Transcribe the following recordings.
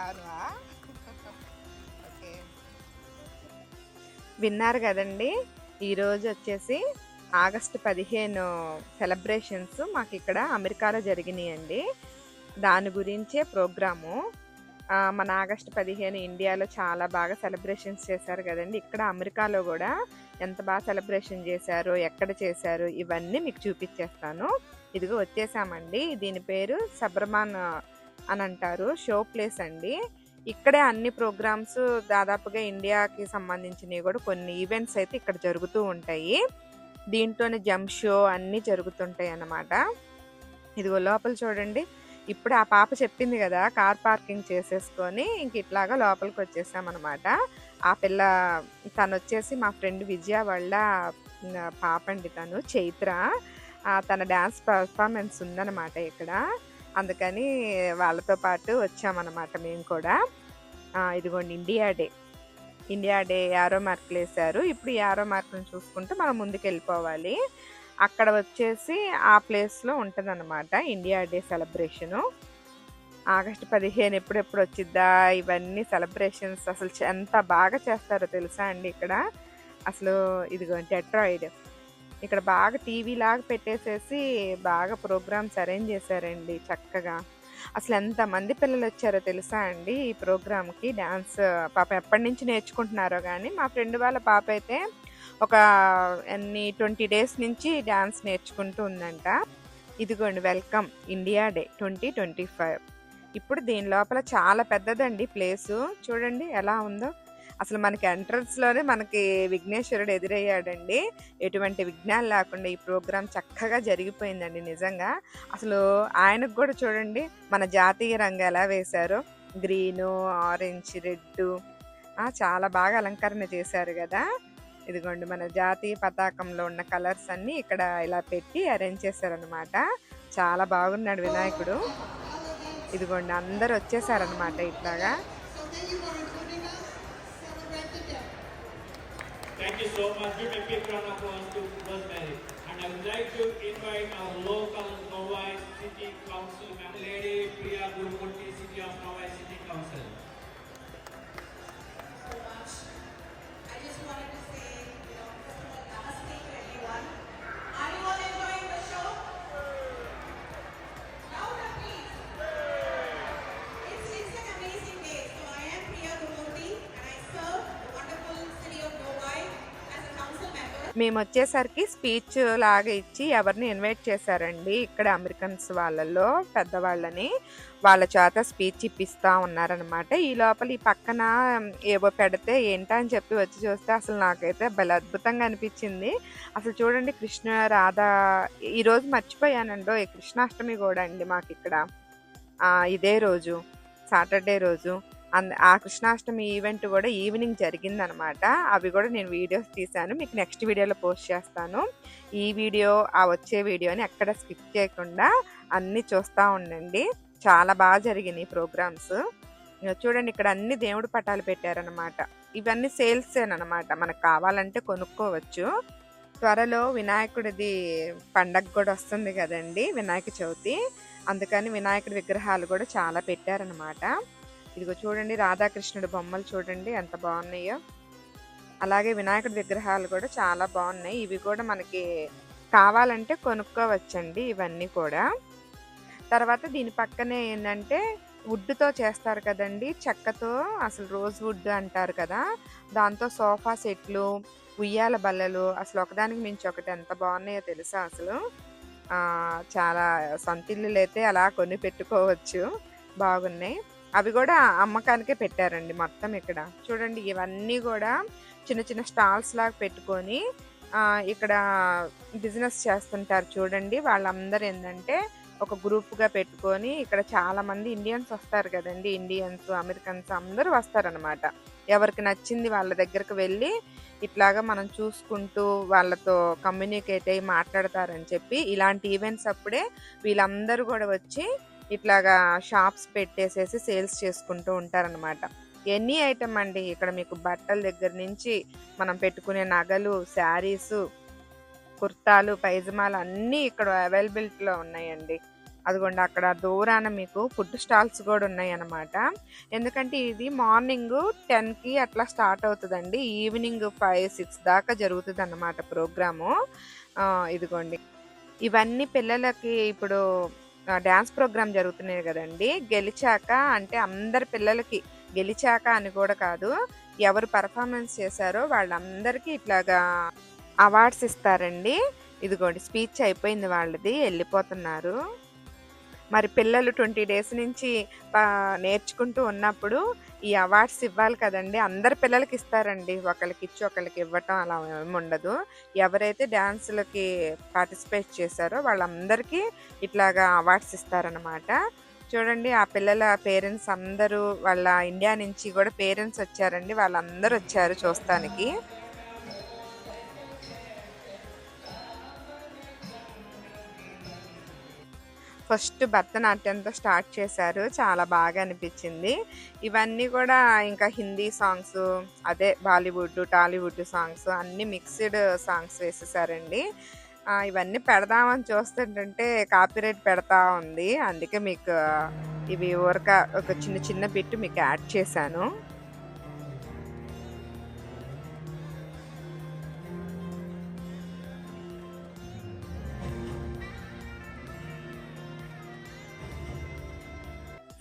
బొంబాయికి okay. విన్నారు కదండి. ఈరోజు వచ్చేసి ఆగస్టు పదిహేను సెలబ్రేషన్స్ మాకు ఇక్కడ అమెరికాలో జరిగినాయండి. దాని గురించే ప్రోగ్రాము. మన ఆగస్టు పదిహేను ఇండియాలో చాలా బాగా సెలబ్రేషన్స్ చేశారు కదండి. ఇక్కడ అమెరికాలో కూడా ఎంత బాగా సెలబ్రేషన్ చేశారు ఎక్కడ చేశారు ఇవన్నీ మీకు చూపించేస్తాను. ఇదిగో వచ్చేసామండి. దీని పేరు సబ్రమాన్ అని అంటారు షో ప్లేస్ అండి. ఇక్కడే అన్ని ప్రోగ్రామ్స్ దాదాపుగా ఇండియాకి సంబంధించినవి కూడా కొన్ని ఈవెంట్స్ అయితే ఇక్కడ జరుగుతూ ఉంటాయి. దీంట్లోనే జంప్ షో అన్నీ జరుగుతుంటాయి అన్నమాట. ఇదిగో లోపల చూడండి. ఇప్పుడు ఆ పాప చెప్పింది కదా కార్ పార్కింగ్ చేసేసుకొని ఇంక ఇట్లాగా లోపలికి వచ్చేసామన్నమాట. ఆ పిల్ల తను వచ్చేసి మా ఫ్రెండ్ విజయ వాళ్ళ పాప అండి తను చైత్ర. తన డ్యాన్స్ పర్ఫార్మెన్స్ ఉందన్నమాట ఇక్కడ. అందుకని వాళ్ళతో పాటు వచ్చామన్నమాట మేము కూడా. ఇదిగోండి India day India day arrow మార్కులు వేశారు. ఇప్పుడు యారో మార్కులను చూసుకుంటూ మనం ముందుకు వెళ్ళిపోవాలి అక్కడ వచ్చేసి ఆ ప్లేస్లో ఉంటుందన్నమాట ఇండియా డే సెలబ్రేషను ఆగస్టు పదిహేను ఎప్పుడెప్పుడు వచ్చిద్దా? ఇవన్నీ సెలబ్రేషన్స్ అసలు ఎంత బాగా చేస్తారో తెలుసా అండి ఇక్కడ? అసలు ఇదిగో డెట్రాయిడ్ ఇక్కడ బాగా టీవీ లాగా పెట్టేసేసి బాగా ప్రోగ్రామ్స్ అరేంజ్ చేశారండి చక్కగా. అసలు ఎంతమంది పిల్లలు వచ్చారో తెలుసా అండి ఈ ప్రోగ్రామ్కి? డ్యాన్స్ పాప ఎప్పటి నుంచి నేర్చుకుంటున్నారో కానీ మా ఫ్రెండ్ వాళ్ళ పాప అయితే ఒక ఎన్ని ట్వంటీ డేస్ నుంచి డ్యాన్స్ నేర్చుకుంటూ ఉందంట. ఇదిగోండి welcome India day twenty twenty five. ఇప్పుడు దీని లోపల చాలా పెద్దదండి ప్లేసు. చూడండి ఎలా ఉందో. అసలు మనకి entrance లోనే మనకి విఘ్నేశ్వరుడు ఎదురయ్యాడండి. ఎటువంటి విఘ్నాలు లేకుండా ఈ ప్రోగ్రాం చక్కగా జరిగిపోయిందండి నిజంగా. అసలు ఆయనకు కూడా చూడండి మన జాతీయ రంగు ఎలా వేశారో. గ్రీను ఆరెంజ్ రెడ్ చాలా బాగా అలంకరణ చేశారు కదా. ఇదిగోండి మన జాతీయ పతాకంలో ఉన్న కలర్స్ అన్ని ఇక్కడ ఇలా పెట్టి అరేంజ్ చేశారనమాట చాలా బాగున్నాడు వినాయకుడు. ఇదిగోండి అందరు వచ్చేసారనమాట ఇట్లాగా. Thank you so much. Give a big round of applause to Rosemary. And I would like to invite our local Novi City Council member, Lady Priya Gurumurthy, City of Novi City Council. మేము వచ్చేసరికి speech లాగా ఇచ్చి ఎవరిని invite చేశారండి ఇక్కడ Americans వాళ్ళలో పెద్దవాళ్ళని. వాళ్ళ చేత స్పీచ్ ఇప్పిస్తా ఉన్నారనమాట ఈ లోపల ఈ పక్కన ఏవో పెడితే ఏంటా అని చెప్పి వచ్చి చూస్తే అసలు నాకైతే భలే అద్భుతంగా అనిపించింది. అసలు చూడండి కృష్ణ రాధ ఈరోజు మర్చిపోయానండో ఈ కృష్ణాష్టమి కూడా అండి మాకు ఇక్కడ ఇదే రోజు సాటర్డే రోజు. ఆ కృష్ణాష్టమి ఈవెంట్ కూడా ఈవినింగ్ జరిగిందనమాట. అవి కూడా నేను వీడియోస్ తీశాను. మీకు నెక్స్ట్ వీడియోలో పోస్ట్ చేస్తాను. ఈ వీడియో ఆ వచ్చే వీడియోని ఎక్కడ స్కిప్ చేయకుండా అన్నీ చూస్తూ ఉండండి. చాలా బాగా జరిగినాయి ప్రోగ్రామ్స్. చూడండి ఇక్కడ అన్ని దేవుడి పటాలు పెట్టారనమాట. ఇవన్నీ సేల్స్ అనమాట మనకు కావాలంటే కొనుక్కోవచ్చు. త్వరలో వినాయకుడిది పండగ కూడా వస్తుంది కదండి వినాయక చవితి. అందుకని వినాయకుడి విగ్రహాలు కూడా చాలా పెట్టారనమాట. ఇదిగో చూడండి రాధాకృష్ణుడు బొమ్మలు చూడండి ఎంత బాగున్నాయో. అలాగే వినాయకుడి విగ్రహాలు కూడా చాలా బాగున్నాయి. ఇవి కూడా మనకి కావాలంటే కొనుక్కోవచ్చండి ఇవన్నీ కూడా. తర్వాత దీని పక్కనే ఏంటంటే వుడ్తో చేస్తారు కదండి చెక్కతో అసలు రోజ్ వుడ్ అంటారు కదా. దాంతో సోఫా సెట్లు ఉయ్యాల బల్లలు అసలు ఒకదానికి మించి ఒకటి ఎంత బాగున్నాయో తెలుసా అసలు. చాలా సొంత అయితే అలా కొని పెట్టుకోవచ్చు. బాగున్నాయి. అవి కూడా అమ్మకానికే పెట్టారండి మొత్తం ఇక్కడ. చూడండి ఇవన్నీ కూడా చిన్న చిన్న స్టాల్స్ లాగా పెట్టుకొని ఇక్కడ బిజినెస్ చేస్తుంటారు చూడండి. వాళ్ళందరూ ఏంటంటే ఒక గ్రూప్గా పెట్టుకొని ఇక్కడ చాలామంది ఇండియన్స్ వస్తారు కదండి. ఇండియన్స్ అమెరికన్స్ అందరూ వస్తారనమాట ఎవరికి నచ్చింది వాళ్ళ దగ్గరకు వెళ్ళి ఇట్లాగా మనం చూసుకుంటూ వాళ్ళతో కమ్యూనికేట్ అయ్యి మాట్లాడతారని చెప్పి ఇలాంటి ఈవెంట్స్ అప్పుడే వీళ్ళందరూ కూడా వచ్చి ఇట్లాగా షాప్స్ పెట్టేసేసి సేల్స్ చేసుకుంటూ ఉంటారనమాట ఎనీ ఐటమ్ అండి ఇక్కడ మీకు బట్టల దగ్గర నుంచి మనం పెట్టుకునే నగలు శారీస్ కుర్తాలు పైజమాలు అన్నీ ఇక్కడ అవైలబిలిటీలో ఉన్నాయండి. అదిగోండి అక్కడ దూరాన మీకు ఫుడ్ స్టాల్స్ కూడా ఉన్నాయి అన్నమాట ఎందుకంటే ఇది మార్నింగ్ టెన్కి అట్లా స్టార్ట్ అవుతుందండి. ఈవినింగ్ ఫైవ్ సిక్స్ దాకా జరుగుతుంది అన్నమాట ప్రోగ్రాము ఇదిగోండి. ఇవన్నీ పిల్లలకి ఇప్పుడు డ్యాన్స్ ప్రోగ్రామ్ జరుగుతున్నాయి కదండి. గెలిచాక అంటే అందరి పిల్లలకి గెలిచాక అని కూడా కాదు ఎవరు పర్ఫార్మెన్స్ చేశారో వాళ్ళందరికీ ఇట్లాగా అవార్డ్స్ ఇస్తారండి. ఇదిగోండి స్పీచ్ అయిపోయింది వాళ్ళది వెళ్ళిపోతున్నారు. మరి పిల్లలు ట్వంటీ డేస్ నుంచి నేర్చుకుంటూ ఉన్నప్పుడు ఈ అవార్డ్స్ ఇవ్వాలి కదండి. అందరి పిల్లలకి ఇస్తారండి. ఒకరికి ఇచ్చి ఒకరికి ఇవ్వటం అలా ఏమి ఉండదు. ఎవరైతే డ్యాన్సులకి పార్టిసిపేట్ చేశారో వాళ్ళందరికీ ఇట్లాగా అవార్డ్స్ ఇస్తారనమాట చూడండి ఆ పిల్లల పేరెంట్స్ అందరూ వాళ్ళ ఇండియా నుంచి కూడా పేరెంట్స్ వచ్చారండి. వాళ్ళందరూ వచ్చారు చూస్తానికి. ఫస్ట్ భరతనాట్యంతో స్టార్ట్ చేశారు. చాలా బాగా అనిపించింది. ఇవన్నీ కూడా ఇంకా హిందీ సాంగ్స్ అదే బాలీవుడ్ టాలీవుడ్ సాంగ్స్ అన్ని మిక్స్డ్ సాంగ్స్ వేసేసారండి. ఇవన్నీ పెడదామని చూస్తుంటే కాపీరైట్ పెడతా ఉంది. అందుకే మీకు ఇవి ఊరక ఒక చిన్న చిన్న బిట్ మీకు యాడ్ చేశాను.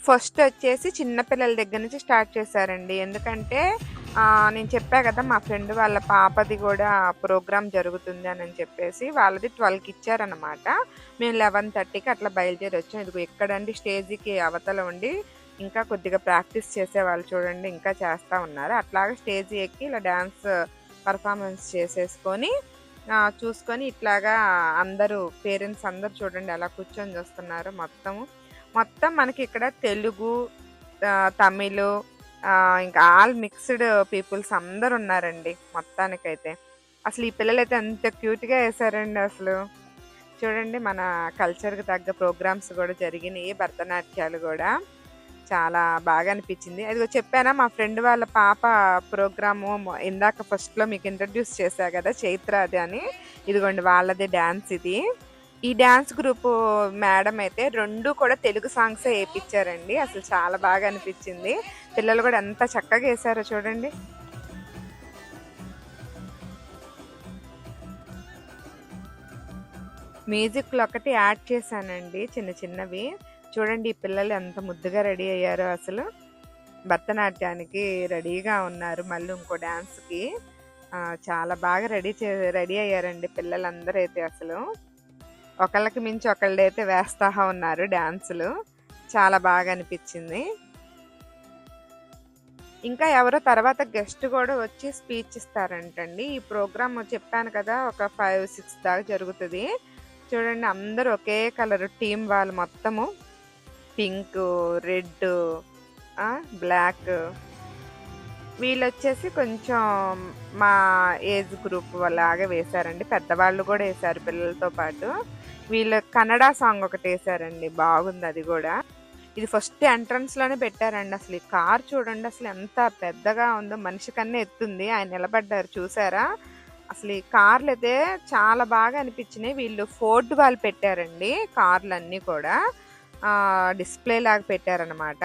ఫస్ట్ వచ్చేసి చిన్నపిల్లల దగ్గర నుంచి స్టార్ట్ చేశారండి. ఎందుకంటే నేను చెప్పా కదా మా ఫ్రెండ్ వాళ్ళ పాపది కూడా ప్రోగ్రామ్ జరుగుతుంది అని చెప్పేసి వాళ్ళది ట్వెల్వ్కి ఇచ్చారనమాట మేము లెవెన్ థర్టీకి అట్లా బయలుదేరి వచ్చాం. ఇదిగో ఎక్కడండి? స్టేజ్కి అవతల ఉండి ఇంకా కొద్దిగా ప్రాక్టీస్ చేసే వాళ్ళు చూడండి ఇంకా చేస్తూ ఉన్నారు. అట్లాగే స్టేజ్ ఎక్కి ఇలా డ్యాన్స్ పర్ఫార్మెన్స్ చేసేసుకొని చూసుకొని ఇట్లాగా అందరూ పేరెంట్స్ అందరూ చూడండి అలా కూర్చొని చూస్తున్నారు మొత్తము. మొత్తం మనకి ఇక్కడ తెలుగు తమిళ్ ఇంకా ఆల్ మిక్స్డ్ పీపుల్స్ అందరు ఉన్నారండి మొత్తానికైతే. అసలు ఈ పిల్లలు అయితే ఎంత క్యూట్గా వేసారండి అసలు. చూడండి మన కల్చర్కి తగ్గ ప్రోగ్రామ్స్ కూడా జరిగినాయి భరతనాట్యాలు కూడా. చాలా బాగా అనిపించింది. అదిగో చెప్పానా మా ఫ్రెండ్ వాళ్ళ పాప ప్రోగ్రాము ఇందాక ఫస్ట్లో మీకు ఇంట్రడ్యూస్ చేశా కదా చైత్ర అది అని. ఇదిగోండి వాళ్ళది డ్యాన్స్ ఇది. ఈ డ్యాన్స్ గ్రూప్ మేడం అయితే రెండు కూడా తెలుగు సాంగ్సే వేయించారండి అసలు చాలా బాగా అనిపించింది. పిల్లలు కూడా ఎంత చక్కగా వేసారో చూడండి. మ్యూజిక్లు ఒకటి యాడ్ చేశానండి చిన్న చిన్నవి. చూడండి ఈ పిల్లలు ఎంత ముద్దుగా రెడీ అయ్యారో అసలు. భరతనాట్యానికి రెడీగా ఉన్నారు మళ్ళీ ఇంకో డ్యాన్స్కి చాలా బాగా రెడీ చే రెడీ అయ్యారండి పిల్లలందరూ అయితే అసలు. ఒకళ్ళకి మించి ఒకళ్ళు అయితే వేస్తా ఉన్నారు డ్యాన్సులు చాలా బాగా అనిపించింది. ఇంకా ఎవరో తర్వాత గెస్ట్ కూడా వచ్చి స్పీచ్ ఇస్తారంటండి. ఈ ప్రోగ్రామ్ చెప్పాను కదా ఒక ఫైవ్ సిక్స్ దాకా జరుగుతుంది. చూడండి అందరూ ఒకే కలర్ టీం వాళ్ళు మొత్తము. Pink red black. వీళ్ళు వచ్చేసి కొంచెం మా ఏజ్ గ్రూప్ లాగా వేశారండి. పెద్దవాళ్ళు కూడా వేశారు పిల్లలతో పాటు. వీళ్ళు కన్నడ సాంగ్ ఒకటి వేసారండి బాగుంది అది కూడా. ఇది ఫస్ట్ ఎంట్రన్స్లోనే పెట్టారండి అసలు. ఈ కార్ చూడండి అసలు ఎంత పెద్దగా ఉందో మనిషి కన్నా ఎత్తుంది ఆయన నిలబడ్డారు చూసారా? అసలు ఈ కార్లు అయితే చాలా బాగా అనిపించినాయి. వీళ్ళు ఫోర్డ్ వాళ్ళు పెట్టారండి కార్లు అన్నీ కూడా డిస్ప్లే లాగా పెట్టారనమాట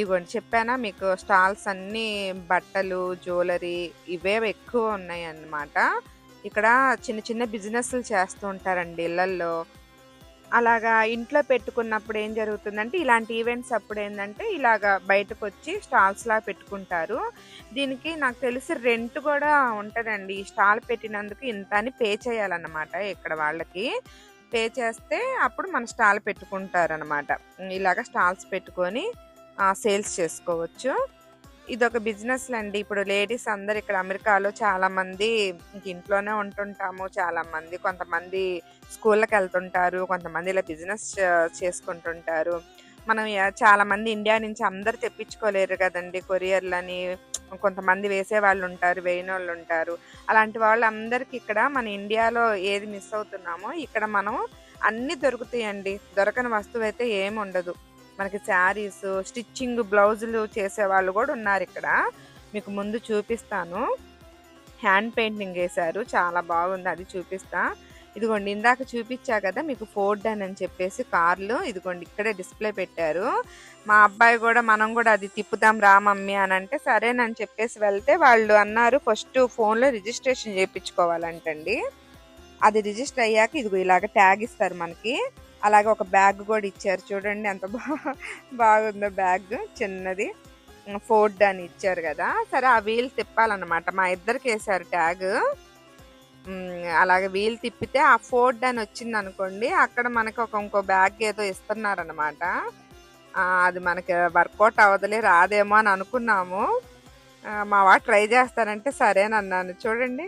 ఇవ్వండి చెప్పానా మీకు స్టాల్స్ అన్నీ బట్టలు జ్యువెలరీ ఇవే ఎక్కువ ఉన్నాయి అన్నమాట ఇక్కడ చిన్న చిన్న బిజినెస్లు చేస్తూ ఉంటారండి ఇళ్ళల్లో అలాగా ఇంట్లో పెట్టుకున్నప్పుడు ఏం జరుగుతుందంటే ఇలాంటి ఈవెంట్స్ అప్పుడు ఏంటంటే ఇలాగా బయటకు వచ్చి స్టాల్స్ లా పెట్టుకుంటారు. దీనికి నాకు తెలిసి రెంట్ కూడా ఉంటుందండి. ఈ స్టాల్ పెట్టినందుకు ఇంత అని పే చేయాలన్నమాట ఇక్కడ వాళ్ళకి. పే చేస్తే అప్పుడు మన స్టాల్ పెట్టుకుంటారనమాట ఇలాగ స్టాల్స్ పెట్టుకొని సేల్స్ చేసుకోవచ్చు. ఇది ఒక బిజినెస్ అండి ఇప్పుడు లేడీస్ అందరు ఇక్కడ అమెరికాలో చాలా మంది ఇంట్లోనే ఉంటుంటాము. చాలా మంది కొంతమంది స్కూళ్ళకి వెళ్తుంటారు. కొంతమంది ఇలా బిజినెస్ చేసుకుంటుంటారు. మనం చాలామంది చాలా మంది ఇండియా నుంచి అందరు తెప్పించుకోలేరు కదండి కొరియర్లని. కొంతమంది వేసే వాళ్ళు ఉంటారు వేయని వాళ్ళు ఉంటారు. అలాంటి వాళ్ళందరికీ ఇక్కడ మన ఇండియాలో ఏది మిస్ అవుతున్నామో ఇక్కడ మనం అన్ని దొరుకుతాయండి. దొరకని వస్తువు అయితే ఏమి ఉండదు మనకి శారీస్ స్టిచ్చింగ్ బ్లౌజులు చేసే వాళ్ళు కూడా ఉన్నారు ఇక్కడ. మీకు ముందు చూపిస్తాను. హ్యాండ్ పెయింటింగ్ వేశారు. చాలా బాగుంది. అది చూపిస్తా. ఇదిగోండి ఇందాక చూపించా కదా మీకు ఫోర్డ్ అని చెప్పేసి కార్లు. ఇదిగోండి ఇక్కడే డిస్ప్లే పెట్టారు. మా అబ్బాయి కూడా మనం కూడా అది తిప్పుదాం రా మమ్మీ అని అంటే సరేనని చెప్పేసి వెళ్తే వాళ్ళు అన్నారు ఫస్ట్ ఫోన్లో రిజిస్ట్రేషన్ చేయించుకోవాలంటండి. అది రిజిస్టర్ అయ్యాక ఇదిగో ఇలాగ ట్యాగ్ ఇస్తారు మనకి. అలాగే ఒక బ్యాగ్ కూడా ఇచ్చారు. చూడండి ఎంత బా బాగుందో బ్యాగ్ చిన్నది. ఫోర్డ్ అని ఇచ్చారు కదా. సరే ఆ వీల్ తిప్పాలన్నమాట. మా ఇద్దరికి వేసారు ట్యాగ్. అలాగే వీల్ తిప్పితే ఆ ఫోర్డ్ అని వచ్చింది అనుకోండి అక్కడ మనకు ఒక ఇంకో బ్యాగ్ ఏదో ఇస్తున్నారనమాట అది మనకి వర్కౌట్ అవ్వదులే రాదేమో అని అనుకున్నాము. మా వాడు ట్రై చేస్తానంటే సరేనన్నాను చూడండి.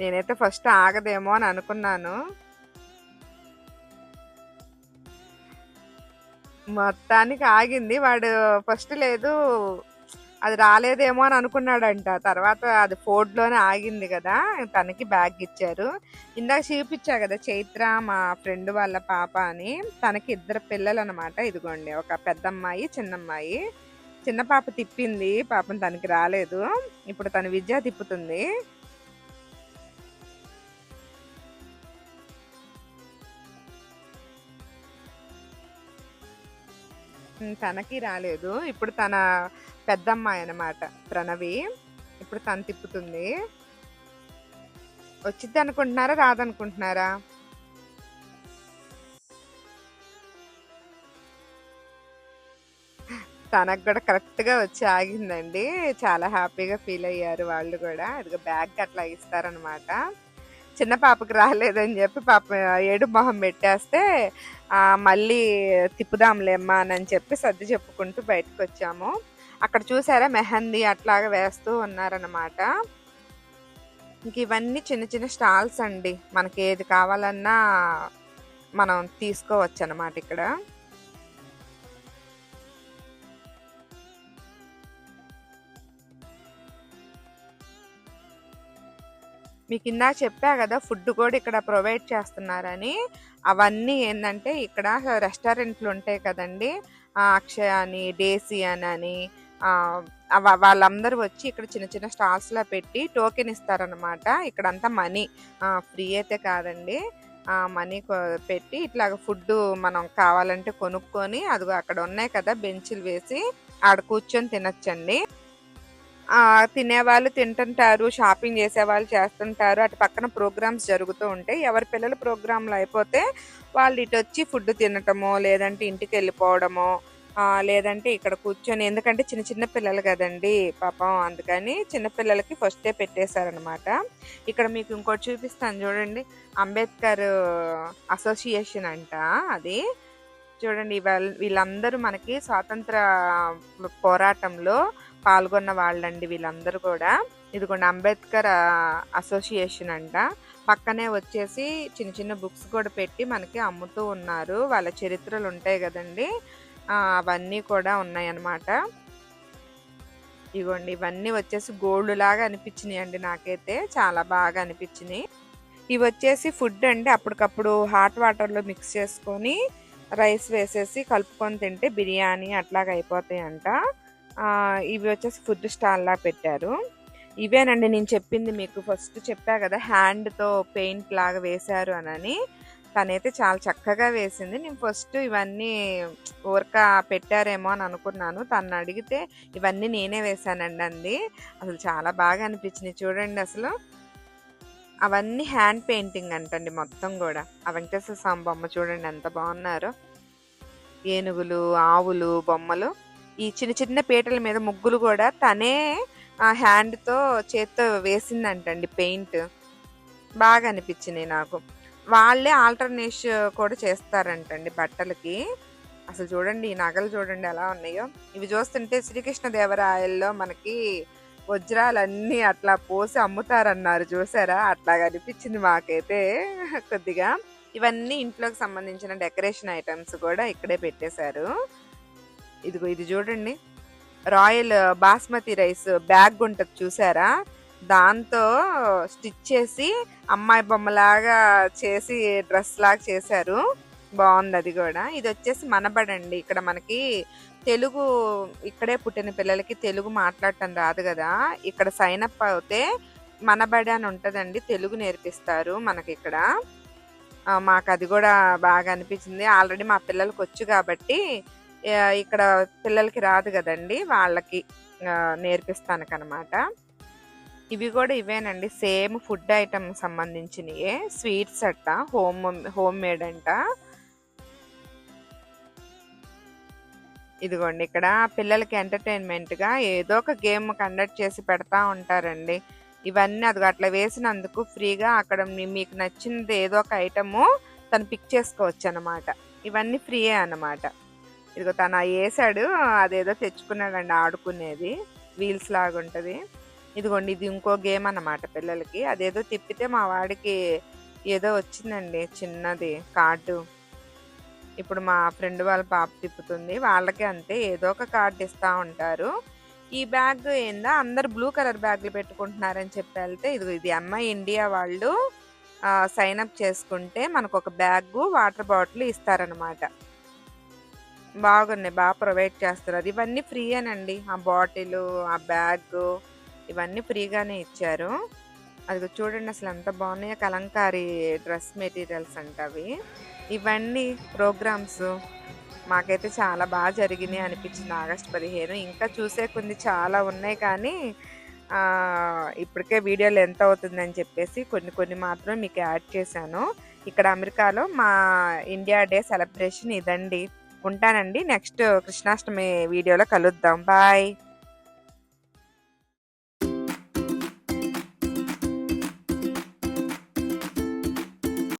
నేనైతే ఫస్ట్ ఆగదేమో అని అనుకున్నాను. మొత్తానికి ఆగింది. వాడు ఫస్ట్ లేదు అది రాలేదేమో అని అనుకున్నాడంట. తర్వాత అది ఫోర్డ్లోనే ఆగింది కదా తనకి బ్యాగ్ ఇచ్చారు. ఇందాక చూపించా కదా చైత్ర మా ఫ్రెండ్ వాళ్ళ పాప అని. తనకి ఇద్దరు పిల్లలు అనమాట ఇదిగోండి ఒక పెద్ద అమ్మాయి చిన్న అమ్మాయి చిన్న పాప తిప్పింది పాపం తనకి రాలేదు. ఇప్పుడు తను విద్య తిప్పుతుంది. తనకి రాలేదు. ఇప్పుడు తన పెద్దమ్మాయి అన్నమాట ప్రణవి. ఇప్పుడు తను తిప్పుతుంది. వచ్చింది అనుకుంటున్నారా? రాదనుకుంటున్నారా? తనకు కూడా కరెక్ట్గా వచ్చి ఆగిందండి. చాలా హ్యాపీగా ఫీల్ అయ్యారు వాళ్ళు కూడా. ఇదిగో బ్యాగ్ అట్లా ఇస్తారనమాట చిన్న పాపకి రాలేదని చెప్పి పాప ఏడు మొహం పెట్టేస్తే మళ్ళీ తిప్పుదాంలేమ్మా అని చెప్పి సర్ది చెప్పుకుంటూ బయటకు వచ్చాము. అక్కడ చూసారా మెహందీ అట్లాగా వేస్తూ ఉన్నారనమాట ఇంక ఇవన్నీ చిన్న చిన్న స్టాల్స్ అండి. మనకి ఏది కావాలన్నా మనం తీసుకోవచ్చు అనమాట ఇక్కడ. మీకు ఇందా చెప్పా కదా ఫుడ్ కూడా ఇక్కడ ప్రొవైడ్ చేస్తున్నారని. అవన్నీ ఏంటంటే ఇక్కడ రెస్టారెంట్లు ఉంటాయి కదండి. అక్షయ అని డేసి అని వాళ్ళందరూ వచ్చి ఇక్కడ చిన్న చిన్న స్టాల్స్లో పెట్టి టోకెన్ ఇస్తారనమాట ఇక్కడంతా మనీ. ఫ్రీ అయితే కాదండి. మనీ పెట్టి ఇట్లాగ ఫుడ్ మనం కావాలంటే కొనుక్కొని అది అక్కడ ఉన్నాయి కదా బెంచ్లు వేసి ఆడ కూర్చొని తినచ్చండి. తినేవాళ్ళు తింటుంటారు షాపింగ్ చేసేవాళ్ళు చేస్తుంటారు. అటు పక్కన ప్రోగ్రామ్స్ జరుగుతూ ఉంటాయి. ఎవరి పిల్లల ప్రోగ్రాంలు అయిపోతే వాళ్ళు ఇటు వచ్చి ఫుడ్ తినటమో లేదంటే ఇంటికి వెళ్ళిపోవడమో లేదంటే ఇక్కడ కూర్చొని ఎందుకంటే చిన్న చిన్న పిల్లలు కదండి పాపం అందుకని చిన్న పిల్లలకి ఫస్టే పెట్టేశారనమాట ఇక్కడ మీకు ఇంకోటి చూపిస్తాను చూడండి. అంబేద్కర్ అసోసియేషన్ అంట అది. చూడండి వాళ్ళ వీళ్ళందరూ మనకి స్వాతంత్ర పోరాటంలో పాల్గొన్న వాళ్ళండి వీళ్ళందరూ కూడా. ఇదిగోండి అంబేద్కర్ అసోసియేషన్ అంట. పక్కనే వచ్చేసి చిన్న చిన్న బుక్స్ కూడా పెట్టి మనకి అమ్ముతూ ఉన్నారు. వాళ్ళ చరిత్రలు ఉంటాయి కదండి. అవన్నీ కూడా ఉన్నాయన్నమాట. ఇగోండి ఇవన్నీ వచ్చేసి గోల్డ్ లాగా అనిపించినాయి అండి నాకైతే. చాలా బాగా అనిపించినాయి. ఇవి వచ్చేసి ఫుడ్ అండి. అప్పటికప్పుడు హాట్ వాటర్లో మిక్స్ చేసుకొని రైస్ వేసేసి కలుపుకొని తింటే బిర్యానీ అట్లాగ అయిపోతాయి అంట ఇవి వచ్చేసి ఫుడ్ స్టాల్లా పెట్టారు. ఇవేనండి నేను చెప్పింది మీకు. ఫస్ట్ చెప్పా కదా హ్యాండ్తో పెయింట్ లాగా వేశారు అనని. తనైతే చాలా చక్కగా వేసింది. నేను ఫస్ట్ ఇవన్నీ ఊరక పెట్టారేమో అని అనుకున్నాను. తను అడిగితే ఇవన్నీ నేనే వేశానండి అంది. అసలు చాలా బాగా అనిపించింది చూడండి అసలు. అవన్నీ హ్యాండ్ పెయింటింగ్ అంటండి మొత్తం కూడా. ఆ వెంకటేశ్వర స్వామి బొమ్మ చూడండి ఎంత బాగున్నారో. ఏనుగులు ఆవులు బొమ్మలు. ఈ చిన్న చిన్న పీటల మీద ముగ్గులు కూడా తనే ఆ హ్యాండ్తో చేత్తో వేసిందంటండి పెయింట్. బాగా అనిపించింది నాకు. వాళ్ళే ఆల్టర్నేషన్ కూడా చేస్తారంటండి బట్టలకి. అసలు చూడండి ఈ నగలు చూడండి ఎలా ఉన్నాయో. ఇవి చూస్తుంటే శ్రీకృష్ణదేవరాయల్లో మనకి వజ్రాలన్నీ అట్లా పోసి అమ్ముతారన్నారు. చూసారా? అట్లాగా అనిపించింది మాకైతే కొద్దిగా. ఇవన్నీ ఇంట్లోకి సంబంధించిన డెకరేషన్ ఐటమ్స్ కూడా ఇక్కడే పెట్టేశారు. ఇదిగో ఇది చూడండి. రాయల్ బాస్మతి రైస్ బ్యాగ్ ఉంటుంది చూసారా? దాంతో స్టిచ్ చేసి అమ్మాయి బొమ్మలాగా చేసి డ్రెస్ లాగా చేశారు. బాగుంది అది కూడా. ఇది వచ్చేసి మనబడండి ఇక్కడ మనకి తెలుగు ఇక్కడే పుట్టిన పిల్లలకి తెలుగు మాట్లాడటం రాదు కదా. ఇక్కడ సైన్ అప్ అవుతే మనబడి అని ఉంటుందండి. తెలుగు నేర్పిస్తారు మనకి ఇక్కడ. మాకు అది కూడా బాగా అనిపించింది. ఆల్రెడీ మా పిల్లలకు వచ్చు కాబట్టి ఇక్కడ పిల్లలకి రాదు కదండి వాళ్ళకి నేర్పిస్తాను కనమాట ఇవి కూడా ఇవేనండి సేమ్ ఫుడ్ ఐటమ్ సంబంధించినవి sweets at home home made అంట ఇదిగోండి ఇక్కడ పిల్లలకి ఎంటర్టైన్మెంట్గా ఏదో ఒక గేమ్ కండక్ట్ చేసి పెడతా ఉంటారండి. ఇవన్నీ అది అట్లా వేసినందుకు ఫ్రీగా అక్కడ మీకు నచ్చింది ఏదో ఒక ఐటము తను పిక్ చేసుకోవచ్చు అనమాట ఇవన్నీ ఫ్రీయే అన్నమాట ఇదిగో తను వేసాడు అదేదో తెచ్చుకున్నాడండి ఆడుకునేది వీల్స్ లాగా ఉంటుంది ఇదిగోండి ఇది ఇంకో గేమ్ అన్నమాట పిల్లలకి. అదేదో తిప్పితే మా వాడికి ఏదో వచ్చిందండి చిన్నది కార్డు. ఇప్పుడు మా ఫ్రెండ్ వాళ్ళ పాప తిప్పుతుంది వాళ్ళకి అంతే ఏదో ఒక కార్డు ఇస్తూ ఉంటారు. ఈ బ్యాగ్ ఏందా అందరు బ్లూ కలర్ బ్యాగ్లు పెట్టుకుంటున్నారని చెప్పి వెళ్తే ఇది ఇది అమ్మాయి ఇండియా వాళ్ళు సైన్ అప్ చేసుకుంటే మనకు ఒక బ్యాగ్ వాటర్ బాటిల్ ఇస్తారనమాట బాగున్నాయి బాగా ప్రొవైడ్ చేస్తారు ఇవన్నీ ఫ్రీయేనండి. ఆ బాటిల్ ఆ బ్యాగ్ ఇవన్నీ ఫ్రీగానే ఇచ్చారు. అది చూడండి అసలు ఎంత బాగున్నాయో. కలంకారీ డ్రెస్ మెటీరియల్స్ అంట అవి. ఇవన్నీ ప్రోగ్రామ్స్ మాకైతే చాలా బాగా జరిగినాయి అనిపించింది ఆగస్ట్ పదిహేను. ఇంకా చూసే కొన్ని చాలా ఉన్నాయి కానీ ఇప్పటికే వీడియోలు ఎంత అవుతుందని చెప్పేసి కొన్ని కొన్ని మాత్రం మీకు యాడ్ చేశాను. ఇక్కడ అమెరికాలో మా ఇండియా డే సెలబ్రేషన్ ఇదండి. ఉంటానండి. నెక్స్ట్ కృష్ణాష్టమి వీడియోలో కలుద్దాం. బాయ్.